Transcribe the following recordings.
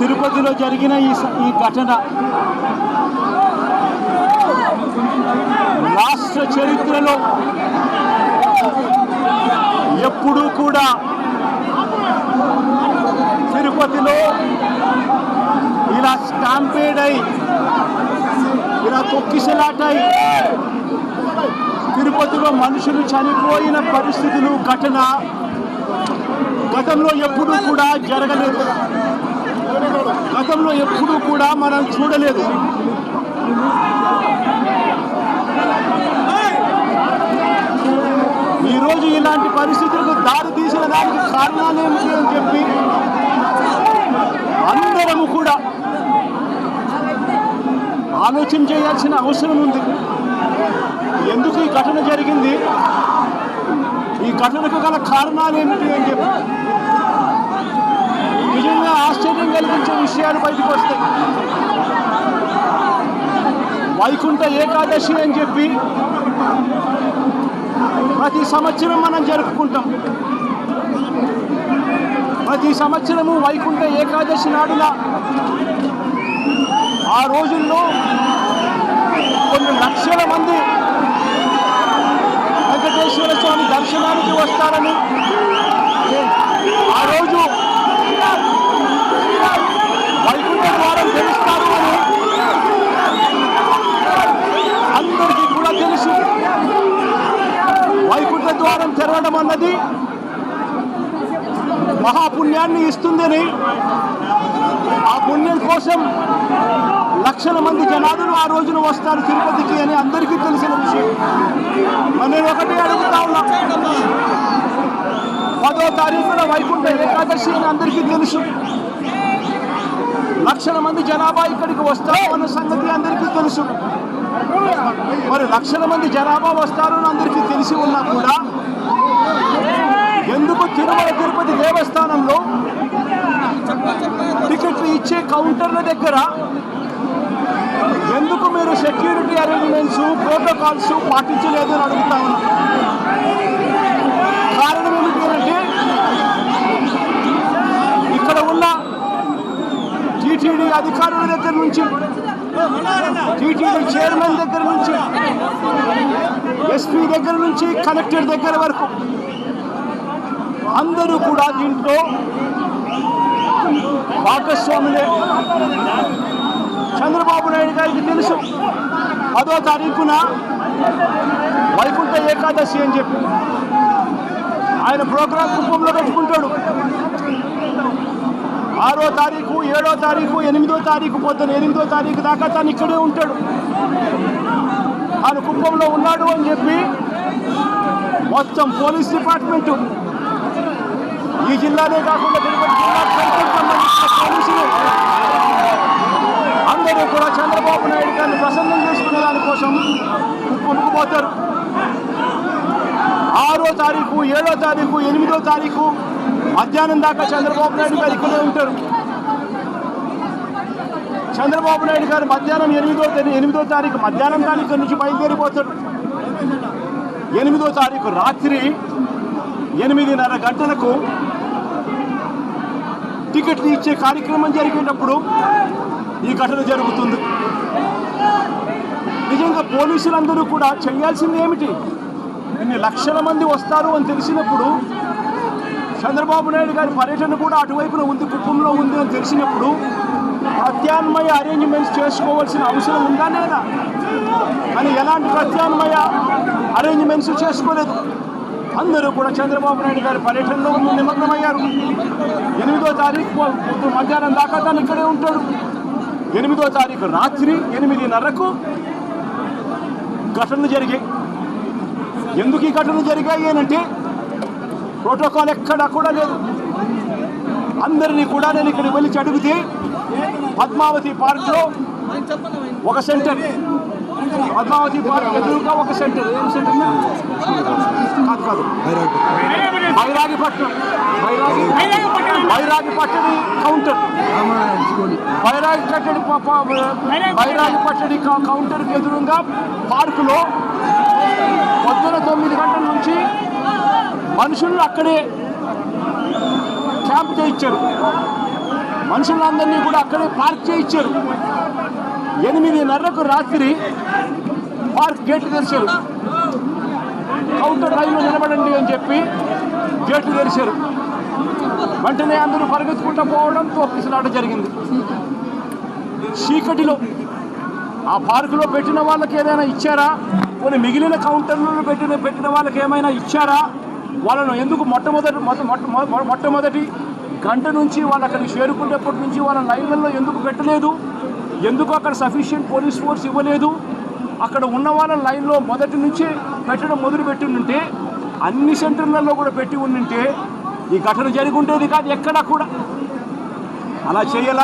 తిరుపతిలో జరిగిన ఈ ఈ ఘటన. రాష్ట్ర చరిత్రలో ఎప్పుడూ కూడా తిరుపతిలో ఇలా స్టాంపేడ్ అయి ఇలా తొక్కిసలాటై తిరుపతిలో మనుషులు చనిపోయిన పరిస్థితులు ఘటన గతంలో ఎప్పుడూ కూడా జరగలేదు. గతంలో ఎప్పుడూ కూడా మనం చూడలేదు. ఈరోజు ఇలాంటి పరిస్థితులకు దారి తీసిన దానికి కారణాలు ఏమిటి అని చెప్పి అందరము కూడా ఆలోచన చేయాల్సిన అవసరం ఉంది. ఎందుకు ఈ ఘటన జరిగింది? ఈ ఘటనకు గల కారణాలు ఏమిటి అని చెప్పి చాలా ఆశ్చర్యం కలిగించే విషయాలు బయటకు వస్తాయి. వైకుంఠ ఏకాదశి అని చెప్పి ప్రతి సంవత్సరం మనం జరుపుకుంటాం. ప్రతి సంవత్సరము వైకుంఠ ఏకాదశి నాడున ఆ రోజుల్లో కొన్ని లక్షల మంది వెంకటేశ్వర స్వామి దర్శనానికి వస్తారని ఆ రోజు వైకుంఠ ద్వారం తెలుస్తారు అని అందరికీ కూడా తెలుసు వైకుంఠ పోరాటం అన్నది మహాపుణ్యాన్ని ఇస్తుందని ఆ పుణ్యం కోసం లక్షల మంది జనాలు ఆ రోజున వస్తారు తిరుపతికి అని అందరికీ తెలిసిన విషయం. మరి నేను ఒకటి అడుగుతా ఉన్నా. పదో తారీఖున వైకుంఠ ఏకాదశి అని అందరికీ తెలుసు. లక్షల మంది జనాభా ఇక్కడికి వస్తారు అన్న సంగతి అందరికీ తెలుసు. మరి లక్షల మంది జనాభా వస్తారు అని అందరికీ తెలిసి ఉన్నా కూడా ఎందుకు తిరుమల తిరుపతి దేవస్థానంలో టికెట్లు ఇచ్చే కౌంటర్ల దగ్గర ఎందుకు మీరు సెక్యూరిటీ అరేంజ్మెంట్స్ ప్రోటోకాల్స్ పాటించలేదు అని అడుగుతా కారణం ఏమిటంటే అంటే ఇక్కడ ఉన్న టీటీడీ అధికారుల దగ్గర నుంచి టీటీడీ చైర్మన్ దగ్గర నుంచి ఎస్పీ దగ్గర నుంచి కలెక్టర్ దగ్గర వరకు అందరూ కూడా దీంట్లో భాగస్వాములే. చంద్రబాబు నాయుడు గారికి తెలుసు. పదో తారీఖున వైకుంఠ ఏకాదశి అని చెప్పి. ఆయన ప్రోగ్రాం కుటుంబంలో పెట్టుకుంటాడు. ఆరో తారీఖు ఏడో తారీఖు ఎనిమిదో తారీఖు పొద్దున ఎనిమిదో తారీఖు దాకా తను ఇక్కడే ఉంటాడు. ఆయన కుప్పంలో ఉన్నాడు అని చెప్పి మొత్తం పోలీస్ డిపార్ట్మెంటు ఈ జిల్లానే కాకుండా తిరుపతి జిల్లాకు సంబంధించిన పోలీసులు అందరూ కూడా చంద్రబాబు నాయుడు గారిని ప్రసన్నం చేసుకునే దానికోసం కొనుక్కుపోతారు ఆరో తారీఖు ఏడో తారీఖు ఎనిమిదో తారీఖు మధ్యాహ్నం దాకా చంద్రబాబు నాయుడు గారు ఇక్కడే ఉంటారు. చంద్రబాబు నాయుడు గారు మధ్యాహ్నం ఎనిమిదో తేదీ ఎనిమిదో తారీఖు మధ్యాహ్నం తారీఖు ఇక్కడి నుంచి బయలుదేరిపోతాడు ఎనిమిదో తారీఖు రాత్రి ఎనిమిదిన్నర గంటలకు టికెట్లు ఇచ్చే కార్యక్రమం జరిగేటప్పుడు ఈ ఘటన జరుగుతుంది. నిజంగా పోలీసులందరూ కూడా చేయాల్సింది ఏమిటి? ఇన్ని లక్షల మంది వస్తారు అని తెలిసినప్పుడు చంద్రబాబు నాయుడు గారి పర్యటన కూడా అటువైపున ఉంది కుటుంబంలో ఉంది అని తెలిసినప్పుడు ప్రత్యామ్నాయ అరేంజ్మెంట్స్ చేసుకోవాల్సిన అవసరం ఉందా లేదా? కానీ ఎలాంటి ప్రత్యామ్నాయ అరేంజ్మెంట్స్ చేసుకోలేదు. అందరూ కూడా చంద్రబాబు నాయుడు గారి పర్యటనలో నిమగ్నమయ్యారు. ఎనిమిదో తారీఖు పొద్దు మధ్యాహ్నం దాకా తను ఇక్కడే ఉంటాడు. ఎనిమిదో తారీఖు రాత్రి ఎనిమిదిన్నరకు ఘటనలు జరిగాయి. ఎందుకు ఈ ఘటనలు జరిగాయి అంటే ప్రోటోకాల్ ఎక్కడా కూడా లేదు. అందరినీ కూడా నేను ఇక్కడికి వెళ్ళి అడిగితే పద్మావతి పార్క్లో ఒక సెంటర్ పద్మావతి పార్క్ ఎదురుగా ఒక సెంటర్. ఏం సెంటర్ కాదు కాదు. బైరాగిపట్నం. బైరాగిపట్టడి కౌంటర్. బైరాగి కట్టడి ప- ప- కౌంటర్కి ఎదురుగా పార్కులో పొద్దున తొమ్మిది గంటల నుంచి మనుషులను అక్కడే క్యాంప్ చేయించారు. మనుషులందరినీ కూడా అక్కడే పార్క్ చేయించారు. ఎనిమిదిన్నరకు రాత్రి పార్క్ గేట్ తెరిచారు. కౌంటర్ లైన్లో నిలబడండి అని చెప్పి గేట్లు తెరిచారు. వెంటనే అందరూ పరిగెత్తుకుంటూ పోవడం తోపిసలాట జరిగింది. చీకటిలో ఆ పార్కులో పెట్టిన వాళ్ళకి ఏదైనా ఇచ్చారా? కొన్ని మిగిలిన కౌంటర్లలో పెట్టిన పెట్టిన వాళ్ళకి ఏమైనా ఇచ్చారా? వాళ్ళను ఎందుకు మొట్టమొదటి మొ- మొట్టమొదటి గంట నుంచి వాళ్ళు అక్కడికి చేరుకునేప్పటి నుంచి వాళ్ళ లైన్లలో ఎందుకు పెట్టలేదు? ఎందుకు అక్కడ సఫిషియెంట్ పోలీస్ ఫోర్స్ ఇవ్వలేదు? అక్కడ ఉన్న వాళ్ళ లైన్లో మొదటి నుంచి పెట్టడం మొదలు పెట్టి ఉంటే అన్ని సెంటర్లలో కూడా పెట్టి ఉండింటే ఈ ఘటన జరిగి ఉండేది కాదు ఎక్కడా కూడా. అలా చేయాల.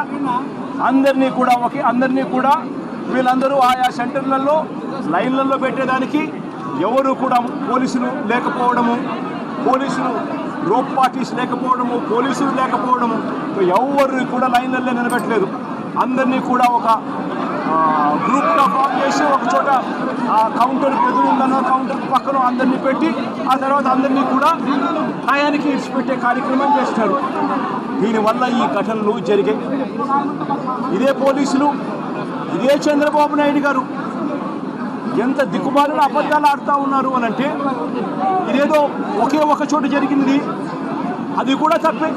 అందరినీ కూడా ఒకే అందరినీ కూడా వీళ్ళందరూ ఆయా సెంటర్లలో లైన్లలో పెట్టేదానికి ఎవరు కూడా పోలీసులు లేకపోవడము పోలీసులు రోప్ పార్టీస్ లేకపోవడము పోలీసులు లేకపోవడము ఎవరు కూడా లైన్లలో నిలబెట్టలేదు. అందరినీ కూడా ఒక గ్రూప్గా ఫామ్ చేసి ఒక చోట ఆ కౌంటర్ ఎదురుందనో కౌంటర్ పక్కన అందరినీ పెట్టి ఆ తర్వాత అందరినీ కూడా టయానికి ఇడిచిపెట్టే కార్యక్రమం చేస్తారు. దీనివల్ల ఈ ఘటనలు జరిగాయి. ఇదే పోలీసులు ఇదే చంద్రబాబు నాయుడు గారు. ఎంత దిక్కుబారులు అబద్ధాలు ఆడుతూ ఉన్నారు అని అంటే ఇదేదో ఒకే ఒక చోట జరిగింది. అది కూడా తప్పే.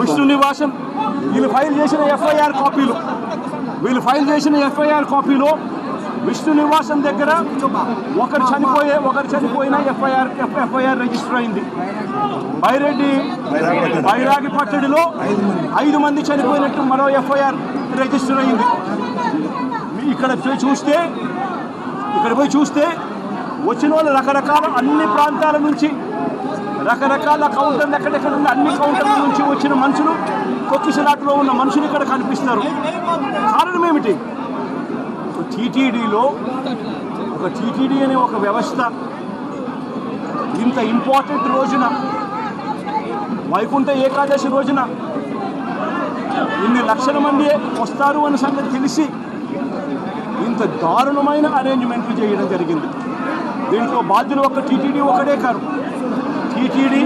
విష్ణు నివాసం వీళ్ళు ఫైల్ చేసిన ఎఫ్ఐఆర్ కాపీలు. వీళ్ళు ఫైల్ చేసిన ఎఫ్ఐఆర్ కాపీలో విష్ణు నివాసం దగ్గర ఒకరు చనిపోయే ఒకరు చనిపోయిన ఎఫ్ఐఆర్ ఎఫ్ఐఆర్ రిజిస్టర్ అయింది. బైరెడ్డి బైరాగి పట్టడిలో ఐదు మంది చనిపోయినట్టు మరో ఎఫ్ఐఆర్ రిజిస్టర్ అయింది. ఇక్కడ పోయి చూస్తే ఇక్కడ పోయి చూస్తే వచ్చిన వాళ్ళు రకరకాల అన్ని ప్రాంతాల నుంచి రకరకాల కౌంటర్లు ఎక్కడెక్కడ ఉన్న అన్ని కౌంటర్ల నుంచి వచ్చిన మనుషులు కొక్కిసలాట్లో ఉన్న మనుషులు ఇక్కడ కనిపిస్తారు కారణం ఏమిటి? టీటీడీలో ఒక టీటీడీ అనే ఒక వ్యవస్థ ఇంత ఇంపార్టెంట్ రోజున వైకుంఠ ఏకాదశి రోజున ఇన్ని లక్షల మంది వస్తారు అన్న సంగతి తెలిసి ఇంత దారుణమైన అరేంజ్మెంట్లు చేయడం జరిగింది. దీంట్లో బాధ్యులు ఒక టీటీడీ ఒకటే car. TTD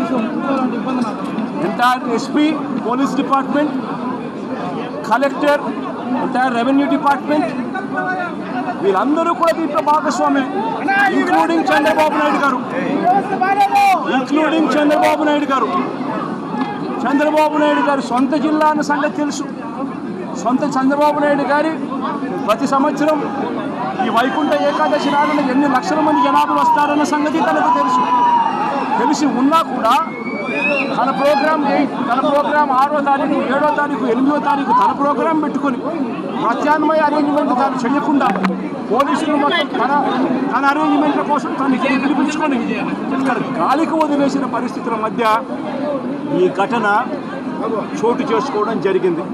entire SP police department collector entire revenue department వీళ్ళందరూ కూడా దీంట్లో భాగస్వామి ఇంక్లూడింగ్ చంద్రబాబు నాయుడు గారు. ఇంక్లూడింగ్ చంద్రబాబు నాయుడు గారు. చంద్రబాబు నాయుడు గారు సొంత జిల్లా అన్న సంగతి తెలుసు. సొంత చంద్రబాబు నాయుడు గారి ప్రతి సంవత్సరం ఈ వైకుంఠ ఏకాదశి నాడున ఎన్ని లక్షల మంది జనాభా వస్తారన్న సంగతి తనకు తెలుసు. తెలిసి ఉన్నా కూడా తన ప్రోగ్రాం తన ప్రోగ్రాం ఆరో తారీఖు ఏడో తారీఖు ఎనిమిదో తారీఖు తన ప్రోగ్రాం పెట్టుకొని ప్రత్యామ్నాయ అరేంజ్మెంట్ తాను చేయకుండా పోలీసులు మొత్తం తన తన అరేంజ్మెంట్ల కోసం తను పిలిపించుకొని ఇక్కడ గాలికి వదిలేసిన పరిస్థితుల మధ్య ఈ ఘటన చోటు చేసుకోవడం జరిగింది.